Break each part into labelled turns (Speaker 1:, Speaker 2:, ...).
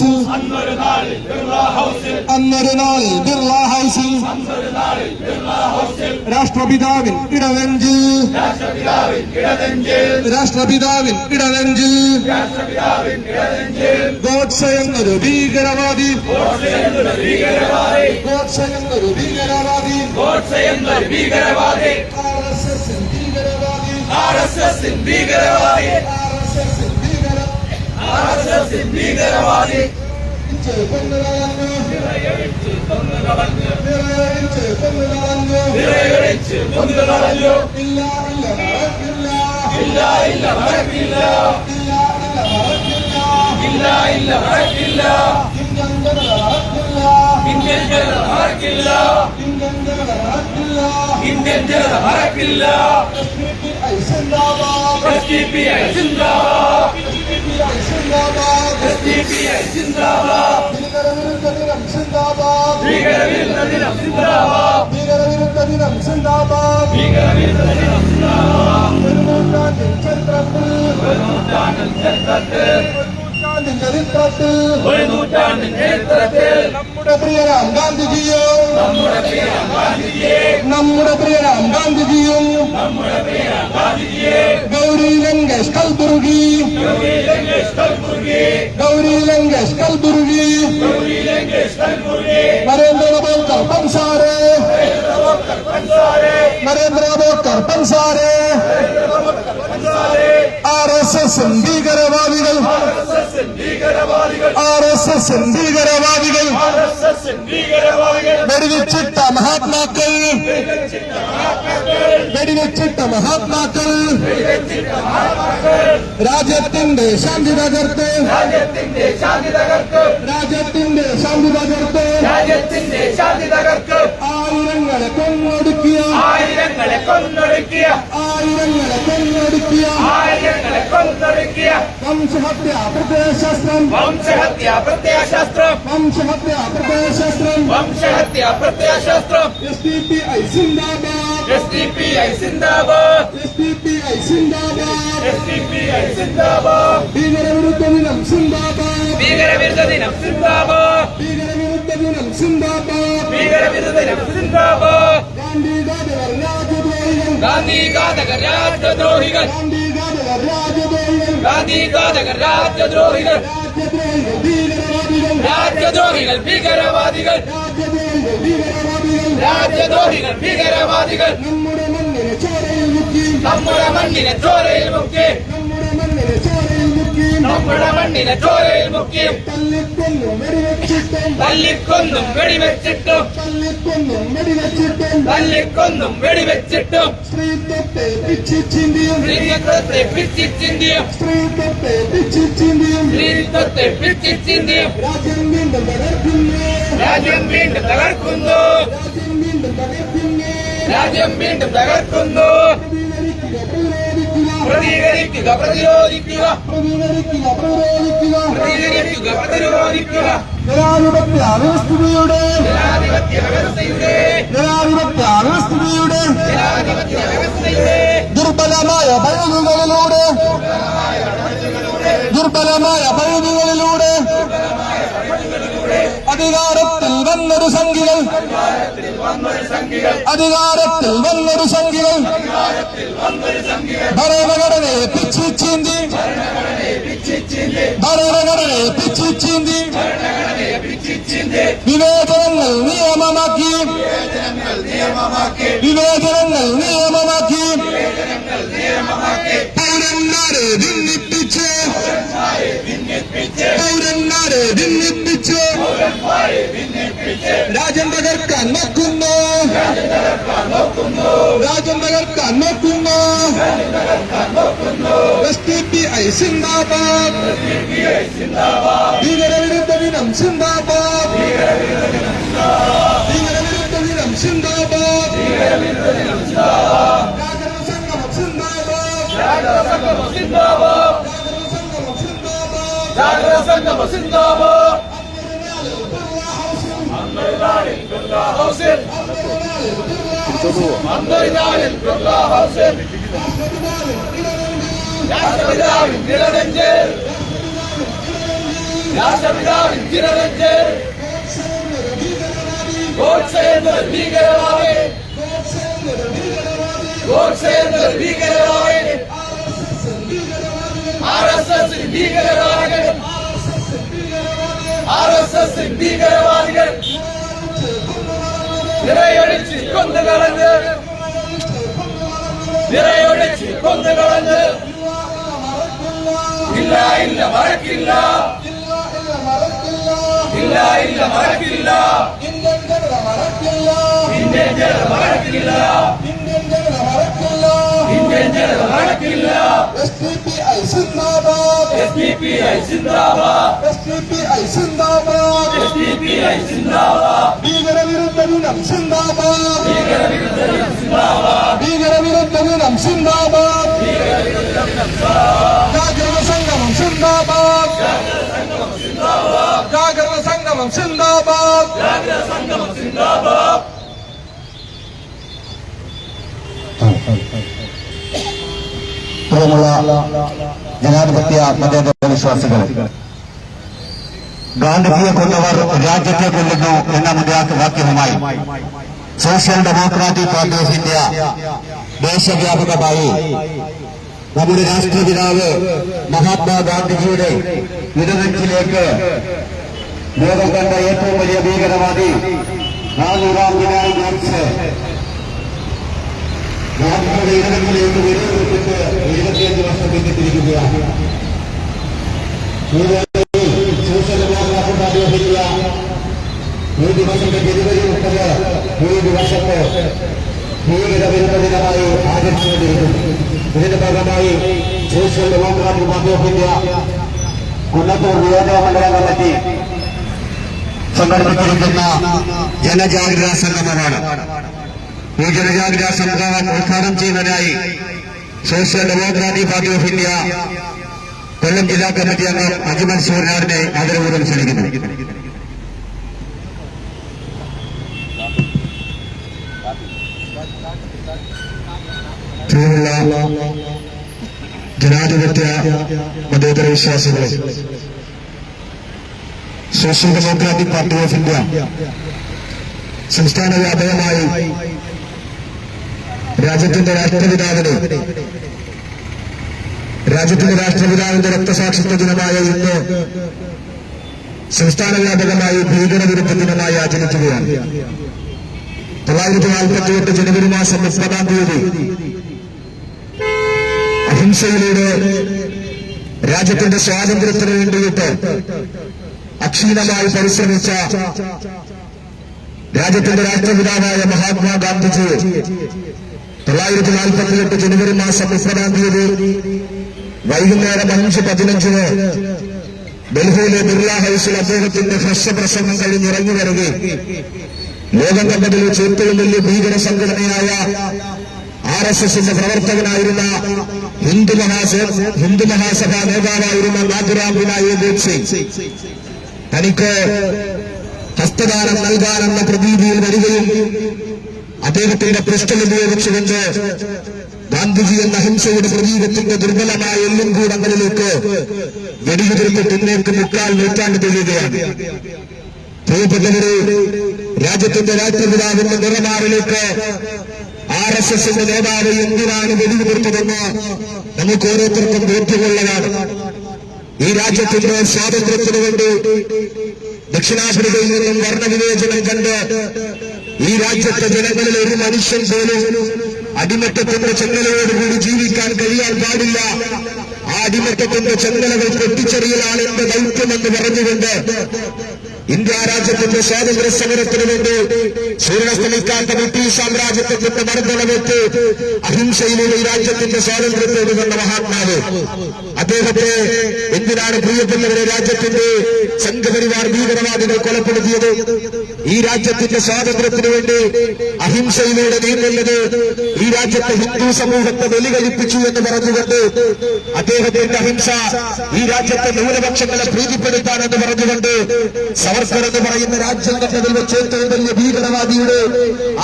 Speaker 1: ഹൗസിൽ.
Speaker 2: അന്നൊരു നാൾ ബിർള ഹൗസിൽ.
Speaker 1: രാഷ്ട്രപിതാവിൻ ഇടനെഞ്ചിൽ
Speaker 2: രാഷ്ട്രപിതാവിൻ
Speaker 1: ഭീകരവാദി
Speaker 2: ഗോഡ്സെ എന്നൊരു ഭീകരവാദി
Speaker 1: ഗോഡ്സെ എന്നൊരു ഭീകരവാദി.
Speaker 2: ഗോഡ്സെ എന്നൊരു ഭീകരവാദി.
Speaker 1: ആർ എസ് എസ് ഭീകരവാദി.
Speaker 2: ആർ എസ്
Speaker 1: എസ്
Speaker 2: ഭീകരവാദി. ഭീകരവാദി.
Speaker 1: ഇല്ല ഇല്ല നടക്കില്ല
Speaker 2: ഇല്ല നടക്കില്ല
Speaker 1: ഇല്ല ഇല്ല നടക്കില്ല
Speaker 2: നടക്കില്ല
Speaker 1: ഇന്ത്യൻ ജനത നടക്കില്ല
Speaker 2: ഇന്ത്യൻ ജനത മറക്കില്ല
Speaker 1: ഇന്ത്യൻ ജനത നടക്കില്ല സിന്ദാബാദ്
Speaker 2: എസ് ഡി പി ഐ
Speaker 1: സിന്ദാബാദ്
Speaker 2: എസ് ഡി പി ഐ ജിന്ദാബാദ്
Speaker 1: ഭീകരവിരുദ്ധ ദിനം സിന്ദാബാദ്
Speaker 2: ഭീകരവിരുദ്ധ ദിനം ജിന്ദാബാദ്
Speaker 1: ഭീകരവിരുദ്ധ ദിനം സിന്ദാബാദ്
Speaker 2: ഭീകരവിരുദ്ധ ദിനം ജിന്ദാബാദ്
Speaker 1: ഒരു നൂറ്റാണ്ടിൻ ചരിത്രത്തിൽ
Speaker 2: ഒരു നൂറ്റാണ്ടിൻ ചരിത്രത്തിൽ
Speaker 1: ചരിത്രത്തിൽ
Speaker 2: ഒരു നൂറ്റാണ്ടിൻ ചരിത്രത്തിൽ
Speaker 1: നമ്മുടെ പ്രിയരാം ഗാന്ധിജിയോ
Speaker 2: നമ്മുടെ പ്രിയ ഗാന്ധിജിയെ
Speaker 1: നമ്മുടെ പ്രിയരാം ഗാന്ധിജിയും
Speaker 2: നമ്മുടെ പ്രിയ ഗാന്ധിജിയെ
Speaker 1: Gauri Lankesh Kalburgi
Speaker 2: Gauri Lankesh Kalburgi
Speaker 1: Gauri Lankesh Kalburgi
Speaker 2: Gauri Lankesh Kalburgi
Speaker 1: Narendra Dabholkar Pansare
Speaker 2: Pansare
Speaker 1: Narendra Dabholkar Pansare
Speaker 2: Pansare
Speaker 1: R S S ഭീകരവാദികൾ. ആർ എസ് എസ് ഭീകരവാദികൾ. വെടിവെച്ചിട്ട മഹാത്മാക്കൾ. വെടിവെച്ചിട്ട മഹാത്മാക്കൾ. രാജ്യത്തിന്റെ ശാന്തി തകർത്ത്.
Speaker 2: രാജ്യത്തിന്റെ ശാന്തി
Speaker 1: തകർത്ത്.
Speaker 2: രാജ്യത്തിന്റെ ശാന്തി തകർക്ക്
Speaker 1: ആയിരങ്ങളെ കൊന്നൊടുക്കിയ.
Speaker 2: ആയിരങ്ങളെ കൊന്നൊടുക്കിയ.
Speaker 1: ആയിരങ്ങളെ കൊന്നൊടുക്കിയ.
Speaker 2: ആയിരങ്ങളെ കൊന്നൊടുക്കിയ
Speaker 1: വംശഹത്യ പ്രത്യയശാസ്ത്രം.
Speaker 2: വംശഹത്യ പ്രത്യയശാസ്ത്രം.
Speaker 1: വംശഹത്യ പ്രത്യയശാസ്ത്രം.
Speaker 2: വംശഹത്യ പ്രത്യയശാസ്ത്രം.
Speaker 1: എസ് ഡി പി ഐ സിന്ദാബാദ്.
Speaker 2: എസ് ഡി പി ഐ സിന്ദാബാദ്.
Speaker 1: എസ് ഡി പി ഐ സിന്ദാബാദ്.
Speaker 2: എസ് ഡി പി ഐ സിന്ദാബാദ്.
Speaker 1: ഭീകരവിരുദ്ധ ദിനം സിന്ദാബാദ്.
Speaker 2: ഭീകരവിരുദ്ധ ദിനം സിന്ദാബാദ്.
Speaker 1: ഭീകരവിരുദ്ധ ദിനം സിന്ദാബാദ്.
Speaker 2: ഭീകരവിരുദ്ധ ദിനം സിന്ദാബാദ്.
Speaker 1: ഗാന്ധി ഗാന്ധവർ രാജദ്രോഹികൾ
Speaker 2: ഗാന്ധി ഘാതക രാജ്യദ്രോഹികൾ.
Speaker 1: ഗാന്ധി രാജദ്രോഹികൾ
Speaker 2: ഗാന്ധി ഘാതക രാജ്യദ്രോഹികൾ രാജ്യദ്രോഹികൾ ഭീകരവാദികൾ. രാജ്യദ്രോഹികൾ ഭീകരവാദികൾ.
Speaker 1: നമ്മുടെ മണ്ണിനെ ചോരയിൽ മുക്കി.
Speaker 2: നമ്മുടെ മണ്ണിനെ ചോരയിൽ മുക്കി.
Speaker 1: മണ്ണിനെ ചോരയിൽ മുക്കി തല്ലിക്കൊന്നും വെടിവെച്ചിട്ടും.
Speaker 2: തല്ലിക്കൊന്നും വെടിവെച്ചിട്ടും.
Speaker 1: തല്ലിക്കൊന്നും വെടിവെച്ചിട്ടും.
Speaker 2: തല്ലിക്കൊന്നും വെടിവെച്ചിട്ടും.
Speaker 1: സ്ത്രീത്വത്തെ പിച്ചിച്ചിന്തിയും
Speaker 2: സ്ത്രീത്വത്തെ പിച്ചിച്ചിന്തിയും
Speaker 1: സ്ത്രീത്വത്തെ പിച്ചിച്ചിന്തിയും
Speaker 2: സ്ത്രീത്വത്തെ പിച്ചിച്ചിന്തിയും
Speaker 1: രാജ്യം വീണ്ടും തകർക്കുന്നു.
Speaker 2: രാജ്യം വീണ്ടും തകർക്കുന്നു.
Speaker 1: രാജ്യം വീണ്ടും തകർക്കുന്നു.
Speaker 2: രാജ്യം വീണ്ടും തകർക്കുന്നു.
Speaker 1: പ്രതികരിക്കുക പ്രതിരോധിക്കുക.
Speaker 2: പ്രതികരിക്കുക പ്രതിരോധിക്കുക.
Speaker 1: പ്രതിരോധിക്കുക
Speaker 2: പ്രതികരിക്കുക പ്രതിരോധിക്കുക.
Speaker 1: ജനാധിപത്യ വ്യവസ്ഥിതിയുടെ
Speaker 2: ജനാധിപത്യ വ്യവസ്ഥയുടെ.
Speaker 1: ജനാധിപത്യ വ്യവസ്ഥിതിയുടെ
Speaker 2: ജനാധിപത്യ വ്യവസ്ഥയുടെ.
Speaker 1: ദുർബലമായ പഴുതുകളിലൂടെ ദുർബലമായ പഴുതുകളിലൂടെ അധികാരത്തിൽ വന്നൊരു സംഖ്യകൾ അധികാരത്തിൽ വന്നൊരു സംഖ്യകൾ. ഭരണഘടനയെ പിച്ചിച്ചീന്തി ഭരണഘടനയെ പിച്ചിച്ചീന്തി വിവേചനങ്ങൾ നിയമമാക്കി. വിവേചനങ്ങൾ നിയമമാക്കി. പൗരന്മാരെ ഭിന്നിപ്പിച്ച്. പൗരന്മാരെ ഭിന്നിപ്പിച്ച്. രാജ്യം തകർക്കാൻ നോക്കുന്നു രാജ്യം തകർക്കാൻ നോക്കുന്നു എസ് ടി പി ഐ സിന്ദാബാദ്. ഭീകരവിരുദ്ധ ദിനം സിന്ദാബാദ്. ഭീകരവിരുദ്ധ ദിനം സിന്ദാബാദ്. സംഗമം സിന്ദാബാദ്.
Speaker 2: സംഗമം സിന്ദാബാദ്.
Speaker 1: സംഗമം സിന്ദാബാദ്.
Speaker 2: ഹൗസിൽ രാഷ്ട്രപിതാവിൻ നിലനെഞ്ചിൽ രാഷ്ട്രപിതാവിൻ തിരവഞ്ച് ഗോഡ്സെ എന്നൊരു ഭീകരവാദി ഗോഡ്സെ എന്നൊരു ഭീകരവാദി ആർ എസ് എസ് ഭീകരവാദികൾ ആർ എസ് എസ് ഭീകരവാദികൾ നിറയൊഴിച്ച് കൊന്നുകളഞ്ഞ് നിറയൊഴിച്ച് കൊന്നുകളഞ്ഞ് ഇല്ല ഇല്ല മറക്കില്ല. ഇല്ല ഇല്ല മറക്കില്ല.
Speaker 1: ഇന്ത്യൻ ജനത മറക്കില്ല.
Speaker 2: ഇന്ത്യൻ ജനത മറക്കില്ല.
Speaker 1: ഇന്ത്യൻ ജനത മറക്കില്ല
Speaker 2: ഇന്ത്യൻ ജനത മറക്കില്ല
Speaker 1: എസ് ഡി പി ഐ സിന്ദാബാദ്.
Speaker 2: എസ് ഡി പി ഐ സിന്ദാബാദ്.
Speaker 1: എസ് ഡി പി ഐ സിന്ദാബാദ്
Speaker 2: എസ് ഡി പി ഐ സിന്ദാബാദ്.
Speaker 1: ഭീകരവിരുദ്ധ ദിനം സിന്ദാബാദ്
Speaker 2: ഭീകരവിരുദ്ധ
Speaker 1: ദിനം സിന്ദാബാദ് ജാഗ്രത സംഗമം സിന്ദാബാദ് ജാഗ്രത സംഗമം സിന്ദാബാദ്
Speaker 3: പ്രിയമുള്ള ജനാധിപത്യ മതേതര വിശ്വാസികൾ ഗാന്ധിജിയെ കൊന്നവർ രാജ്യത്തെ കൊല്ലുന്നു എന്ന മുദ്രാവാക്യവുമായി. Social democratic party of India ദേശവ്യാപകമായി. നമ്മുടെ രാഷ്ട്രപിതാവ് മഹാത്മാഗാന്ധിജിയുടെ ഇടനെഞ്ചിലേക്ക് ലോകം കണ്ട ഏറ്റവും വലിയ ഭീകരവാദി നാനൂറാം ദിനായി ഗോഡ്സെ ഗാന്ധിജിയുടെ ഇടനെഞ്ചിലേക്ക് വെടിവെച്ചിട്ട് എഴുപത്തിയഞ്ച് വർഷം പിന്നിട്ടിരിക്കുകയാണ് ദിവസത്തെ ജനുവരി മുപ്പത് ഈ ദിവസത്തെ ഭീകര വിരുദ്ധ ദിനമായി ആചരിച്ചുകൊണ്ടിരിക്കുന്നു ഇതിന്റെ ഭാഗമായി social democratic party of India Kunnathur നിയോജക കമ്മിറ്റി സംഘടിപ്പിച്ചിരിക്കുന്ന ജനജാഗ്രത സംഗമമാണ് ഈ ജനജാഗ്രത സംഗമം ഉദ്ഘാടനം ചെയ്യുന്നതിനായി social democratic party of India Kollam ജില്ലാ കമ്മിറ്റി അംഗം അജ്മൽ സൂര്യനാടിനെ ആദരപൂർവം ക്ഷണിക്കുന്നു. പ്രിയമുള്ള ജനാധിപത്യ മതേതര വിശ്വാസികളെ. Social democratic party of India സംസ്ഥാന വ്യാപകമായി രാജ്യത്തിന്റെ രാഷ്ട്രപിതാവിന് രാജ്യത്തിന്റെ രാഷ്ട്രപിതാവിന്റെ രക്തസാക്ഷിത്വ ദിനമായ ഇന്ന് സംസ്ഥാന വ്യാപകമായി ഭീകരവിരുദ്ധ ദിനമായി ആചരിക്കുകയാണ്. തൊള്ളായിരത്തി നാൽപ്പത്തി എട്ട് ജനുവരി മാസം മുപ്പതാം തീയതി അഹിംസയിലൂടെ രാജ്യത്തിന്റെ സ്വാതന്ത്ര്യത്തിന് വേണ്ടിയിട്ട് അക്ഷീണമായി പരിശ്രമിച്ച രാജ്യത്തിന്റെ രാഷ്ട്രപിതാവായ മഹാത്മാഗാന്ധിജി തൊള്ളായിരത്തി നാൽപ്പത്തിയെട്ട് ജനുവരി മാസം മുപ്പതാം തീയതി വൈകുന്നേരം അഞ്ച് പതിനഞ്ചിന് ഡൽഹിയിലെ ബിർള ഹൌസിൽ അദ്ദേഹത്തിന്റെ ഹ്രസ്വപ്രസംഗം കഴിഞ്ഞിറങ്ങി വരികയും ലോകം കണ്ടതിൽ ഏറ്റവും വലിയ ഭീകര സംഘടനയായ ആർ എസ് എസിന്റെ പ്രവർത്തകനായിരുന്ന ഹിന്ദു മഹാസ ഹിന്ദു മഹാസഭാ നേതാവായിരുന്ന നാഥുറാം വിനായക് സിംഗ്. തനിക്ക് ഹസ്തദാനം നൽകാനെന്ന പ്രതീതിയിൽ വരികയും അദ്ദേഹത്തിന്റെ പിസ്റ്റൽ ഉപയോഗിച്ചുകൊണ്ട് ഗാന്ധിജി എന്ന അഹിംസയുടെ പ്രതീകത്തിന്റെ ദുർബലമായ എല്ലും കൂടങ്ങളിലേക്ക് വെടിയുതിർത്തിട്ട് ഇന്നേക്ക് മുക്കാൽ നൂറ്റാണ്ട് തെളിയുകയാണ്. പ്രിയപ്പെട്ടവരെ രാജ്യത്തിന്റെ രാഷ്ട്രപിതാവിന്റെ നിറമാറിലേക്ക് ആർ എസ് എസിന്റെ നേതാവ് എന്തിനാണ് വെടിയുതിർത്തതെന്ന് നമുക്ക് ഓരോരുത്തർക്കും ബോധ്യമുള്ളതാണ്. ഈ രാജ്യത്തിന്റെ സ്വാതന്ത്ര്യത്തിനു വേണ്ടി ദക്ഷിണാഫ്രിക്കയിൽ നിന്നും വർണവിവേചനം കണ്ട് ഈ രാജ്യത്തെ ജനങ്ങളിൽ ഒരു മനുഷ്യൻ പോലും അടിമത്തത്തിന്റെ ചെങ്ങലയോടുകൂടി ജീവിക്കാൻ കഴിയാൻ പാടില്ല. ആ അടിമത്തത്തിന്റെ ചെങ്ങലകൾ പൊട്ടിച്ചെറിയലാണ് എന്റെ ദൗത്യമെന്ന് പറഞ്ഞുകൊണ്ട് ഇന്ത്യ രാജ്യത്തിന്റെ സ്വാതന്ത്ര്യ സമരത്തിന് വേണ്ടി സൂര്യസ്തമിക്കാത്ത ബ്രിട്ടീഷ് സാമ്രാജ്യത്തിന്റെ മർദ്ദനമേറ്റ് അഹിംസയിലൂടെ ഈ രാജ്യത്തിന്റെ സ്വാതന്ത്ര്യത്തോട് വന്ന മഹാത്മാവ്. അദ്ദേഹത്തെ എന്തിനാണ് പ്രിയപ്പെട്ടവരെ രാജ്യത്തിന്റെ സംഘപരിവാർ ഭീകരവാദികൾ കൊലപ്പെടുത്തിയത്? ഈ രാജ്യത്തിന്റെ സ്വാതന്ത്ര്യത്തിന് വേണ്ടി അഹിംസയിലൂടെ നീങ്ങുന്നത് ഈ രാജ്യത്തെ ഹിന്ദു സമൂഹത്തെ വെലികഴിപ്പിച്ചു എന്ന് പറഞ്ഞുകൊണ്ട് അദ്ദേഹത്തിന്റെ അഹിംസ ഈ രാജ്യത്തെ ന്യൂനപക്ഷങ്ങളെ പ്രീതിപ്പെടുത്താനെന്ന് പറഞ്ഞുകൊണ്ട് സവർക്കർ എന്ന് പറയുന്ന രാജ്യം കണ്ടതിൽ വെച്ച് വലിയ ഭീകരവാദിയുടെ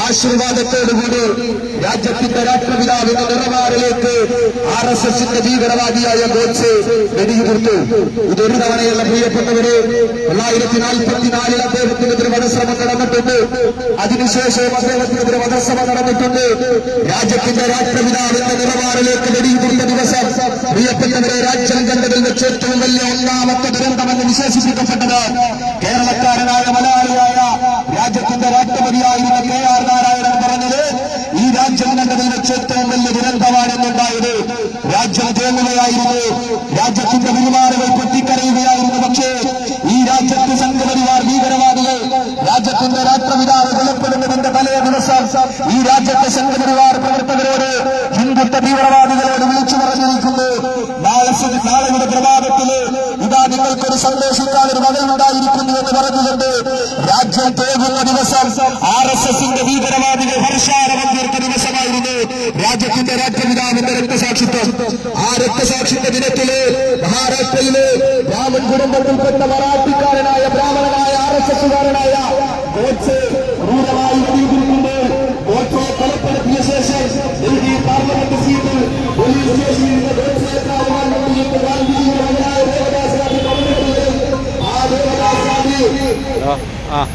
Speaker 3: ആശീർവാദത്തോടുകൂടി രാജ്യത്തിന്റെ രാഷ്ട്രപിതാവിന്റെ നിലവാറിലേക്ക് ആർ എസ് എസിന്റെ ഭീകരവാദിയായ ഗോഡ്സെ വെടിയുതിർത്തു. ഇതൊരു തവണയുള്ള പ്രിയപ്പെട്ടവര് തൊള്ളായിരത്തി നാൽപ്പത്തിനാലിൽ അദ്ദേഹത്തിനെതിരെ വധശ്രമം നടന്നിട്ടുണ്ട്. അതിനുശേഷം അദ്ദേഹത്തിനെതിരെ വധശ്രമം നടന്നിട്ടുണ്ട്. രാജ്യത്തിന്റെ രാഷ്ട്രപിതാവിന്റെ നിലവാറിലേക്ക് വെടിയുതിർത്ത ദിവസം പ്രിയപ്പെട്ടവരെ രാജ്യം കണ്ടതിൽ വെച്ച് ഏറ്റവും വലിയ ഒന്നാമത്തെ ദുരന്തമെന്ന് വിശേഷിപ്പിക്കപ്പെട്ടത് കേരളക്കാരനായ മലയാളിയായ രാജ്യത്തിന്റെ രാഷ്ട്രപതിയായിരുന്ന കെ ആർ നാരായണൻ പറഞ്ഞത് ഈ രാജ്യം കണ്ടതിന് ഏറ്റവും വലിയ ദുരന്തമാണെന്നുണ്ടായത് രാജ്യം തേങ്ങുകയായിരുന്നു രാജ്യത്തിന്റെ പിന്മാറുകൾ പൊട്ടിക്കരയുകയായിരുന്നു. പക്ഷേ ഈ രാജ്യത്ത് സംഘപരിവാർ ഭീകരവാദികൾ രാജ്യത്തിന്റെ രാഷ്ട്രപിതാവ് കൊല്ലപ്പെടുന്നതിന്റെ തലേ ദിവസം ഈ രാജ്യത്തെ സംഘപരിവാർ പ്രവർത്തകരോട് ഹിന്ദുത്വ തീവ്രവാദികളോട് ഉണ്ടായിരിക്കുന്നു എന്ന് പറഞ്ഞുകൊണ്ട് രാജ്യം പോകുന്ന ദിവസം ആർ എസ് എസിന്റെ ഭീകരവാദികൾ ഹർഷാരവം തീർത്ത ദിവസമായിരുന്നു. രാജ്യത്തിന്റെ രാജ്യപിതാവ് രക്തസാക്ഷിത്വം. ആ രക്തസാക്ഷിത്വ ദിനത്തിൽ മഹാരാഷ്ട്രയിലെ രാമൻ കുടുംബത്തിൽപ്പെട്ട മറാത്ത 啊。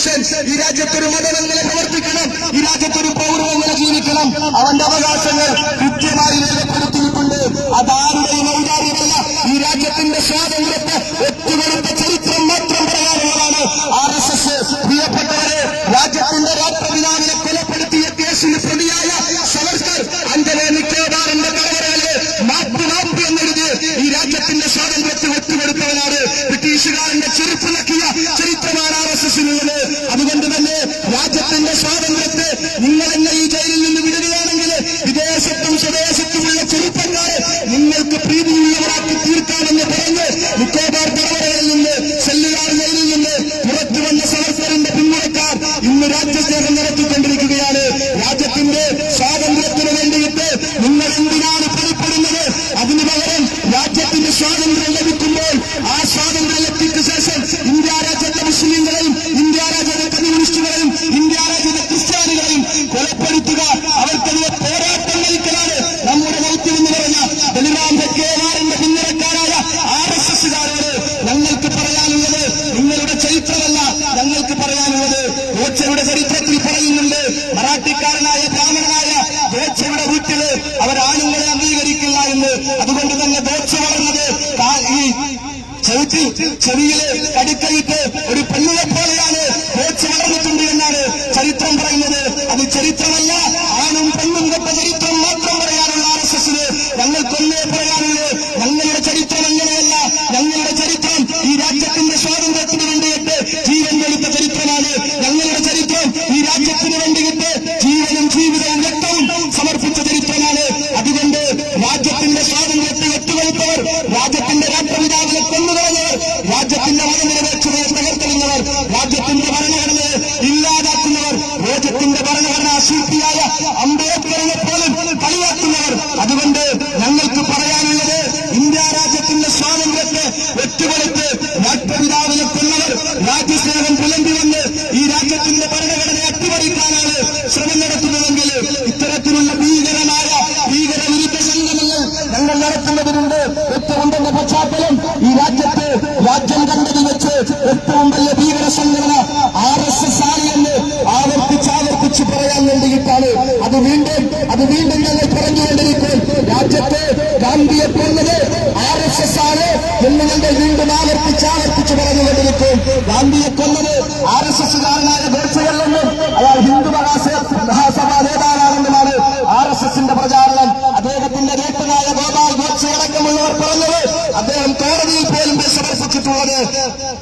Speaker 3: മനുഷ്യൻ ഈ രാജ്യത്തൊരു മതമെന്ന ചെവിക്ക് ചെവിയിലെ കടിക്കയിട്ട് ഒരു പെണ്ണിനെ പോലെയാണ് കോച്ച് വളർന്നിട്ടുണ്ട് എന്നാണ് ചരിത്രം പറയുന്നത്.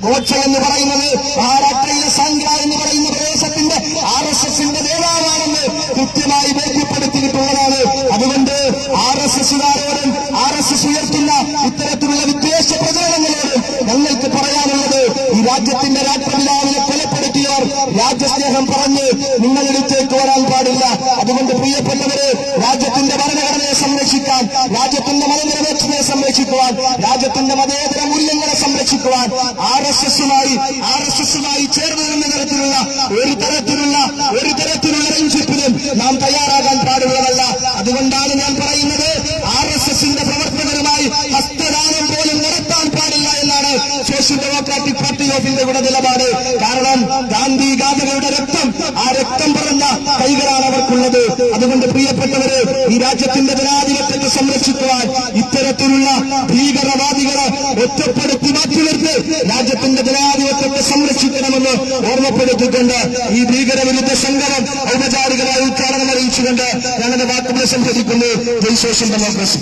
Speaker 3: കോച്ച് എന്ന് പറയുന്നത് ആ പാടുള്ളതല്ല സോഷ്യൽ ഡെമോക്രസി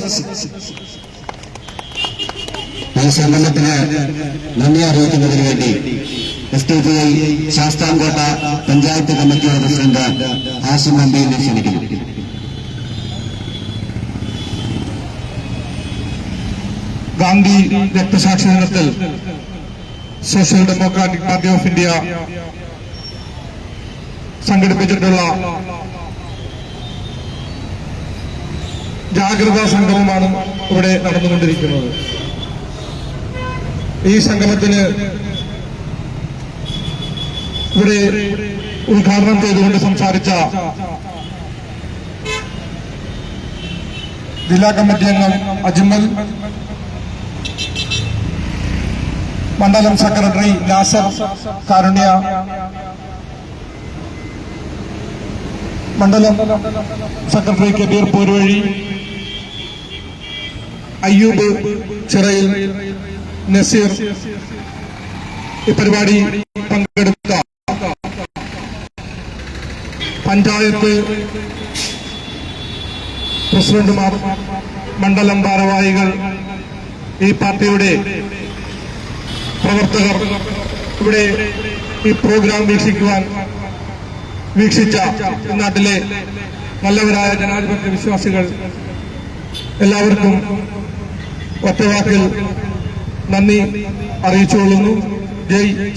Speaker 3: ഈ സംഗമത്തിന് നന്ദി അറിയിക്കുന്നതിന് വേണ്ടി S D P I Sasthamkotta panchayat കമ്മിറ്റിയുടെ പ്രസിഡന്റ് ആസിം അമ്പിയെ ക്ഷണിക്കുന്നു.
Speaker 1: ഗാന്ധി രക്തസാക്ഷി ദിനത്തിൽ social democratic party of India സംഘടിപ്പിച്ചിട്ടുള്ള ജാഗ്രതാ സംഗമമാണ് ഇവിടെ നടന്നുകൊണ്ടിരിക്കുന്നത്. ഈ സംഗമത്തിന് ഇവിടെ ഉദ്ഘാടനം ചെയ്തുകൊണ്ട് സംസാരിച്ച ജില്ലാ കമ്മിറ്റി അംഗം അജ്മൽ മണ്ഡലം സെക്രട്ടറി നാസർ കാരുണ്യ മണ്ഡലം സെക്രട്ടറി കബീർ പോരുവഴി അയ്യൂബ് ചിറയിൽ നസീർ ഈ പരിപാടി പങ്കെടുത്ത പഞ്ചായത്ത് പ്രസിഡന്റുമാർ മണ്ഡലം ഭാരവാഹികൾ ഈ പാർട്ടിയുടെ പ്രവർത്തകർ ഇവിടെ ഈ പ്രോഗ്രാം വീക്ഷിക്കുവാൻ വീക്ഷിച്ച നാട്ടിലെ നല്ലവരായ ജനാധിപത്യ വിശ്വാസികൾ എല്ലാവർക്കും ഒറ്റവാക്കിൽ നന്ദി അറിയിച്ചുകൊള്ളുന്നു. ജയ്